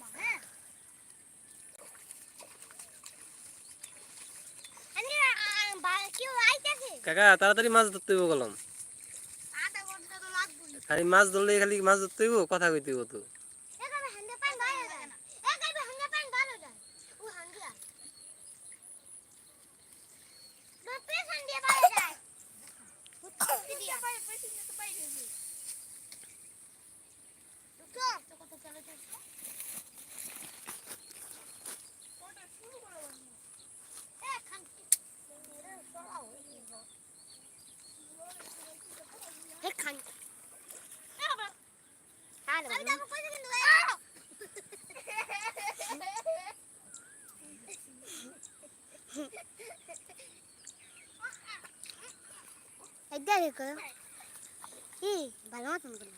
মা হ্যাঁ। কাকা তাড়াতাড়ি মাছ ধরতে হইব খালি মাছ ধরলে খালি মাছ ধরতে হইব কথা কইতে হইব তো হাঙ্গা পান ভালো যায় না এখানে হাঙ্গা পান ভালো যায় ও হাঙ্গা বাপরে হাঙ্গা ভালো যায় দিয়া পাই পাই তো পাই গেছি তো তো কত চলে যাচ্ছে ওটা শুরু করো এ খান হে খান Halo. Kami dapat pwede rin Ih, balon tuh kan.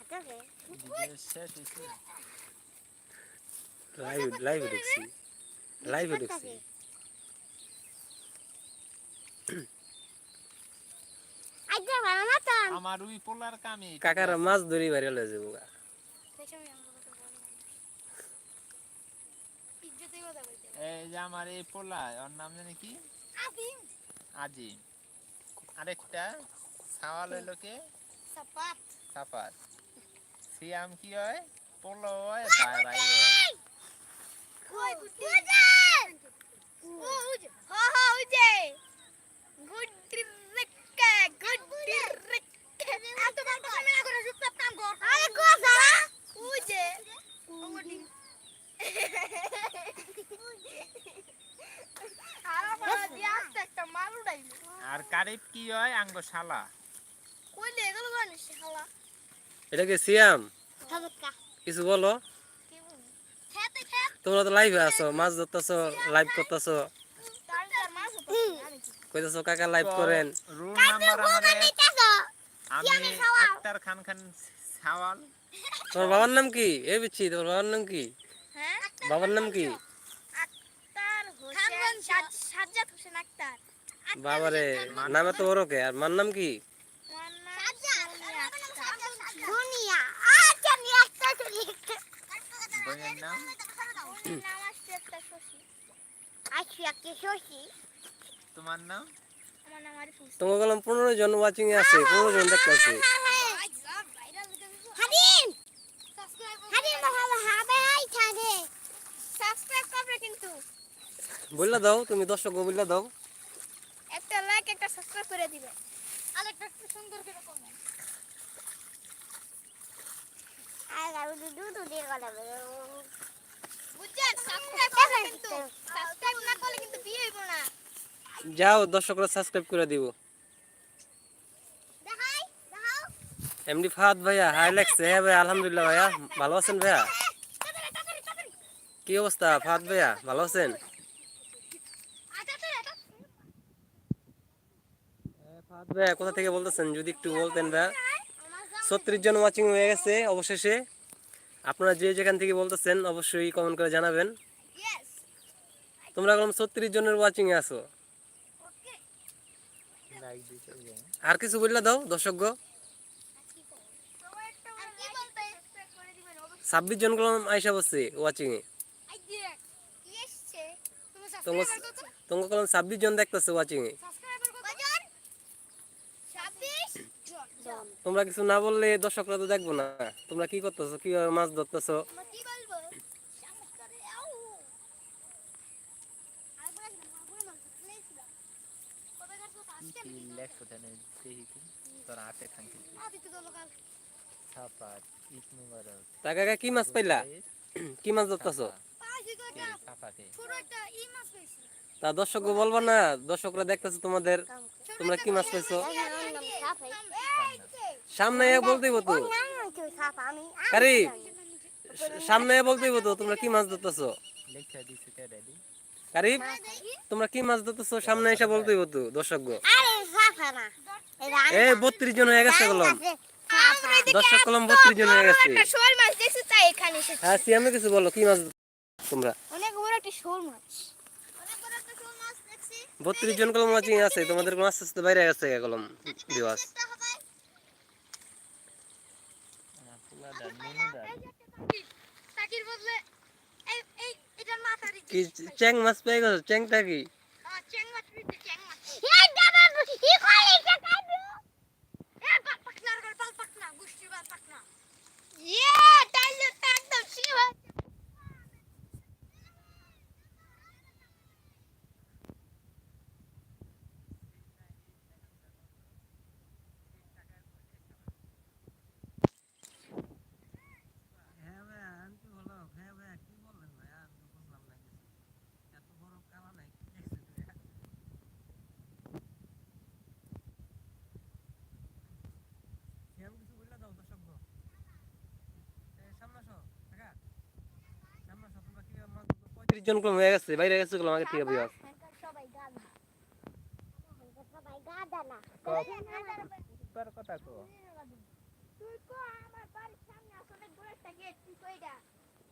Ada deh. Live live দেখছি লাইভ দেখছি. আমার ওই পোলার কামে কাকারা মাছ ধরি বাড়ি লয়ে যাব। এই যে আমার এই পোলা ওর নাম জানি কি Abim. আজিম আরেকটা সাওয়াল হইল কে Sapat. সাফাত সিয়াম কি হয় পোলো হয় ভাই ভাই হয়. Oh, hujan. Ha ha, hujan. Gudireke, gudireke. Atau bang kami aku udah suka tambor. Ada gua Karib কি হয়? আঙ্গ শালা কই লে গেল গান শালা। এটা কি সিয়াম? কিছু বলো। তোমরা তো লাইভে আছো মাছ ধরতেছো লাইভ করতেছো। তার তার কইতেছো কাকা লাইভ করেন। রুল নাম্বার আমাদের নিতেছো আমি আক্তার খান খান সাওয়াল। তোমার বাবার নাম কি? এই বিচ্ছি তোমার বাবার নাম কি? হ্যাঁ? বাবার নাম কি? আক্তার হোসেন সাজ্জাদ হোসেন আক্তার। বাবারে নামে তো বড় কে আর মার নাম কি? তোমার নাম তোমার গেলাম পনেরো জন ওয়াচিং এ আছে পনেরো জন করবে কিন্তু বললা দাও তুমি দর্শক বললা দাও। করে দিবে। আর একটা সুন্দর করে আর দিয়ে কথা যাও দর্শকরা সাবস্ক্রাইব করে দিব। এমডি ফাহাদ ভাইয়া হাই লাগছে হ্যাঁ ভাইয়া আলহামদুলিল্লাহ ভাইয়া। ভালো আছেন ভাইয়া? কি অবস্থা ফাহাদ ভাইয়া? ভালো আছেন আচ্ছা তাড়াতাড়ি ভাইয়া, কোথা থেকে বলতেছেন? যদি একটু বলতেন ভাইয়া। ছত্রিশ জন ওয়াচিং হয়ে গেছে অবশেষে। আপনারা যে যেখান থেকে বলতেছেন, অবশ্যই কমেন্ট করে জানাবেন। তোমরা এখন ছত্রিশ জনের ওয়াচিং এ আছো। আর কিছু বললে দাও দর্শক ছাব্বিশ জন কলম আইসা বসছে ওয়াচিং এ। তোমার তোমার ছাব্বিশ জন দেখতেছে ওয়াচিং এ সাবস্ক্রাইবার কত জন 26 জন তোমরা কিছু না বললে দর্শকরা তো দেখব না। তোমরা কি করতেছো? কীভাবে মাছ ধরতেছো? আমরা কি। বলব সামনে করে আউ আর বলে মাগুর মাছ পাইলা? কি মাছ ধরতেছো? তা দর্শক বলব না দর্শকরা দেখতেছে তোমাদের। তোমরা কি মাছ পাইছো সামনে বলতেই কারি সামনে বলতেই তোমরা কি মাছ ধরতেছো? তোমরা কি মাছ ধরতেছো? সামনে এসে বলতেই দর্শক এ, বত্রিশ জন হয়ে গেছে কলম। দর্শক কলম বত্রিশ জন হয়ে গেছে। হ্যাঁ কিছু বলো, কি মাছ তোমরা? বত্রিশ জন কলম আছে তোমাদের আস্তে আস্তে বাইরে গেছে কলম দিওয়াস কি চ্যাং মাছ পেয়ে গেছো? চ্যাংটা কি? চেং মাছ দিতে চেং মাছ এই দাদা ই কইলে এটা খাইবো এ বাল পাকনা আর বাল পাকনা গুষ্টি বাল পাকনা ইয়ে তাইলে তো একদম শিবা হ্যাঁ ভাইয়া আনতে হলো হ্যাঁ ভাইয়া কি বললেন ভাইয়া আমি তো বুঝলাম না কিছু এত বড় কালা নাই কি দেখছেন ভাইয়া সিয়াম কিছু বললে দাও দর্শক গো সামনে আসো কাকা সামনে আসো তোমরা কি আমার পঁয়ত্রিশ জন কম হয়ে গেছে বাইরে গেছে গুলো আমাকে থেকে বিয়াস সবাই গাধা সবাই গাধা না তোর কথা কো? তুই কো আমার বাড়ির সামনে আসলে বড় একটা গেট তুই কইডা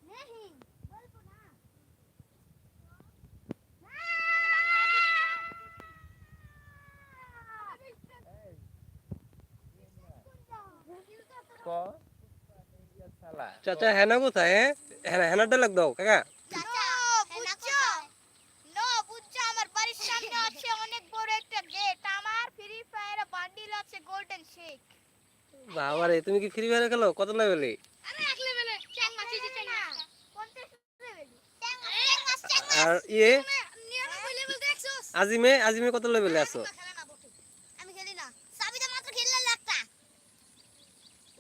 নেহি বলব না চাচা হেনা কোথায় হ্যাঁ? হেনা হেনার ডায়লগ দাও কাকা বুঝছ নো বুঝছ আমার বাড়ির সামনে আছে অনেক বড় একটা গেট আমার ফ্রি ফায়ারে বান্ডিল আছে গোল্ডেন শেক বাবা রে তুমি কি ফ্রি ফায়ার খেলো? কত লেভেলে আরে এক লেভেলে চ্যাং মাছ চ্যাং মাছ। 50 লেভেল চ্যাং মাছ চ্যাং মাছ আর ইয়ে? 99 লেভেল দেখছস আজিমে আজিমে কত লেভেলে আছো?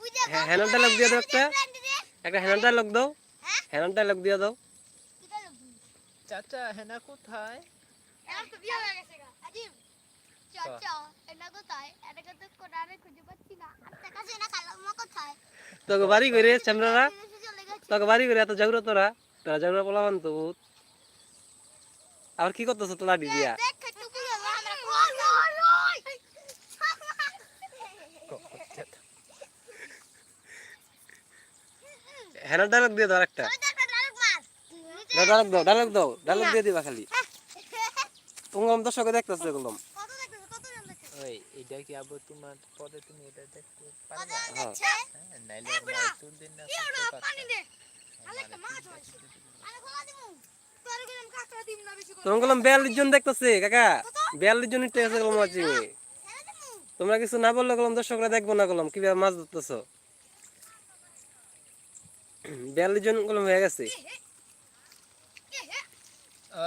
ওই যে হ্যাঁ, দিয়ে দাও একটা। একটা হেনার ডায়লগ দাও। হ্যাঁ? হেনার ডায়লগ দিয়ে দাও। লোক চাচা হেনা কোথায়? তো বিয়ে হয়ে গেছে গা। আজিম তোকে বাড়ি করে তোকে বাড়ি করে এত জাগ্রত তোরা তোরা তো বহুত। আবার কি করতেছ তো লাডি দিয়া দেখ টুকু গেল আমরা ওই ওই হেনার ডায়লগ দিয়ে দাও একটা ডায়লগ দাও ডায়লগ দাও ডায়লগ দিয়ে দিবা খালি। তোমার দর্শকে দেখতেছে এগুলো কত দেখতেছ কত জন দেখতেছ ওই এটা কি আবার তোমার পরে তুমি এটা দেখতে পারবে? হ্যাঁ নাইলে আমার তোর দিন না কি পানি দে। আলে একটা মাছ হইছে আরে খোলা দিমু। তোর গেলাম কাকড়া দিম না বেশি করে। তোমার গেলাম বিয়াল্লিশ জন দেখতেছে কাকা। বিয়াল্লিশ জন ইটে আছে গেলাম ওয়াচিং তোমরা কিছু না বললে গেলাম দর্শকরা দেখব না গেলাম কীভাবে মাছ ধরতেছ। বিয়াল্লিশ জন গেলাম হয়ে গেছে।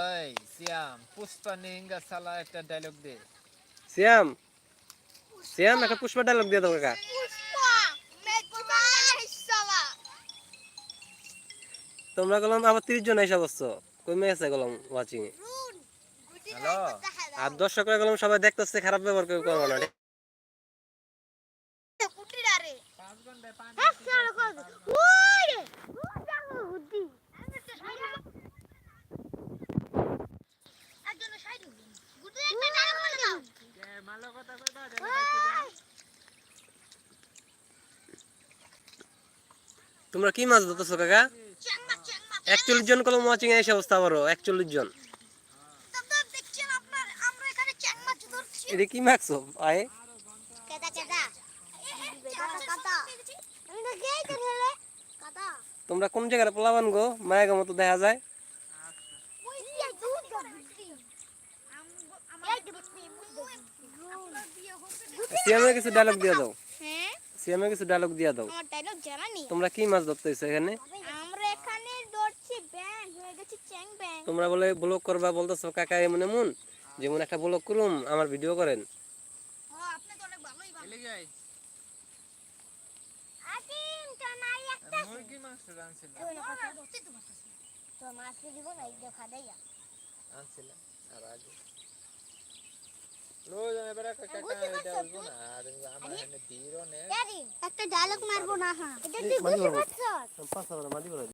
ওই সিয়াম পুষ্পা নেহেঙ্গা সালা একটা ডায়লগ দে। শ্যাম শ্যাম একটা পুষ্পা ডায়লগ দিয়ে দাও কাকা। তোমরা গেলাম আবার তিরিশ জন এসে বসছো। কমে গেছে গেলাম ওয়াচিং এ? হ্যালো। আর দর্শকরা গেলাম সবাই দেখতেছে খারাপ ব্যবহার কেউ করব না? পাঁচ ঘন্টায় পানি হ্যাঁ চলো কর ওই রে ওই দেখো গুটি একজন সাইড গুটি একটা ডারে বলে দাও কথা কইবা তোমরা কি মাছ ধরতেছো কাকা? একচল্লিশ জন কলম ওয়াচিং এ এসে অবস্থা আবারও একচল্লিশ জন। এটা কি আয়ে তোমরা কোন জায়গায় পোলাবান গো? মায়ের মতো দেখা যায় ওই যে দুধ গুটি আমার গুটি আপনার বিয়ে হবে সিয়ামে কিছু ডায়লগ দিয়ে দাও। হ্যাঁ? সিয়ামে কিছু ডায়লগ দিয়ে দাও। আমার ডায়লগ জানা নেই। তোমরা কি মাছ ধরতেছো এখানে? আমরা এখানে ধরছি ব্যাং হয়ে গেছে চ্যাং ব্যাং তোমরা বলে ব্লগ করবা বলতেছো কাকা এমন এমন? যেমন একটা ব্লগ করুম আমার ভিডিও করেন। ও আপনি তো অনেক ভালোই ভালো। যাই। আদিম তো নাই একটা। মুরগি মাংস রানছিল তো মাছ দিব না দেখা দেয়া আনছিলাম আর আগে। একটা ডায়লগ মারবো না হ্যাঁ এটা এই, মাঝে মারবো। পারছ পাঁচ মাদি